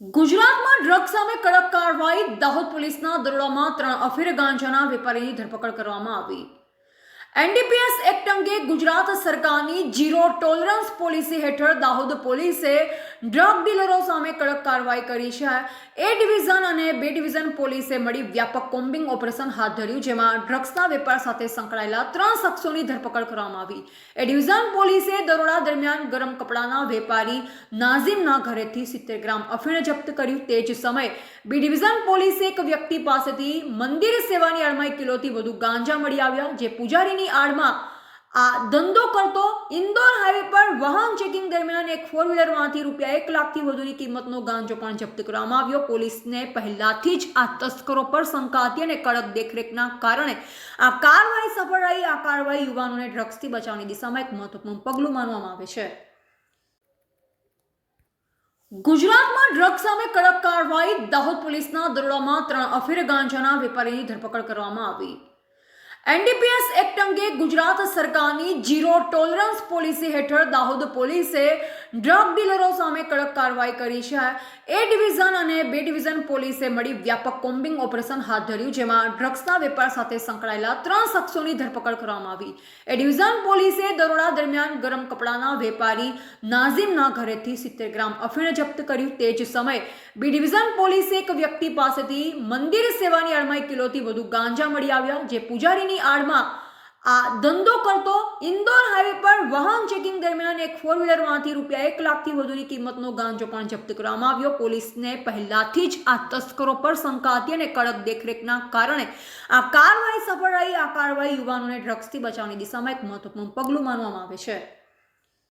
ગુજરાતમાં ડ્રગ સામે કડક કાર્યવાહી, દાહોદ પોલીસના દરોડામાં ત્રણ અફીર ગાંજાના વેપારીની ધરપકડ કરવામાં આવી. એનડીપીએસ એક્ટ અંગે ગુજરાત સરકારની જીરો ટોલરન્સ પોલિસી હેઠળ દાહોદ પોલીસે ડ્રગ ડીલરો સામે કડક કાર્યવાહી કરી છે. એ ડિવિઝન અને બે ડિવિઝન પોલીસે મળી વ્યાપક કોમ્બિંગ ઓપરેશન હાથ ધર્યું, જેમાં ડ્રગ્સના વેપાર સાથે સંકળાયેલા ત્રણ શખ્સોની ધરપકડ કરવામાં આવી. એ ડિવિઝન પોલીસે દરોડા દરમિયાન ગરમ કપડાના વેપારી નાઝીમના ઘરેથી સિત્તેર ગ્રામ અફીણ જપ્ત કર્યું. તે જ સમયે બી ડિવિઝન પોલીસે એક વ્યક્તિ પાસેથી મંદિર સેવાની આડમાં એક કિલોથી વધુ ગાંજા મળી આવ્યા, જે પૂજારીની આડમાં આ ધંધો કરતો ઇન્દોર હાઈવે પર વાહન ચેકિંગ દરમિયાન એક ફોર વ્હીલરમાંથી રૂપિયા એક લાખથી વધુની કિંમતનો ગાંજો પણ જપ્ત કરવામાં આવ્યો. પોલીસને પહેલાથી જ આ તસ્કરો પર શંકા હતી અને કડક દેખરેખના કારણે આ કાર્યવાહી સફળ રહી. આ કાર્યવાહી યુવાનોને ડ્રગ્સથી બચાવવાની દિશામાં એક મહત્વપૂર્ણ પગલું માનવામાં આવે છે. ગુજરાતમાં ડ્રગ્સ સામે કડક કાર્યવાહી દાહોદ પોલીસના દરોડામાં ત્રણ અફીર ગાંજાના વેપારીની ધરપકડ કરવામાં આવી. એનડીપીએસ એક્ટ અંગે ગુજરાત સરકારની ઝીરો ટોલરન્સ પોલિસી હેઠળ દાહોદ પોલીસે ડ્રગ ડીલરો સામે કડક કાર્યવાહી કરી છે. એ ડિવિઝન અને બે ડિવિઝન પોલીસે મળી વ્યાપક કોમ્બિંગ ઓપરેશન હાથ ધર્યું, જેમાં ડ્રગ્સના વેપાર સાથે સંકળાયેલા ત્રણ શખ્સોની ધરપકડ કરવામાં આવી. એ ડિવિઝન પોલીસે દરોડા દરમિયાન ગરમ કપડાના વેપારી નાઝીમના ઘરેથી સિત્તેર ગ્રામ અફીણ જપ્ત કર્યું. તે જ સમયે બી ડિવિઝન પોલીસે એક વ્યક્તિ પાસેથી મંદિર સેવાની આડમાં એક કિલોથી વધુ ગાંજા મળી આવ્યા, જે પૂજારીની આડમાં આ ધંધો કરતો ઇન્દોર હાઈવે પર વાહન ચેકિંગ દરમિયાન એક ફોર વ્હીલરમાંથી રૂપિયા એક લાખથી વધુની કિંમતનો ગાંજો પણ જપ્ત કરવામાં આવ્યો. પોલીસને પહેલાથી જ આ તસ્કરો પર શંકા હતી અને કડક દેખરેખના કારણે આ કાર્યવાહી સફળ રહી. આ કાર્યવાહી યુવાનોને ડ્રગ્સથી બચાવવાની દિશામાં એક મહત્વપૂર્ણ પગલું માનવામાં આવે છે.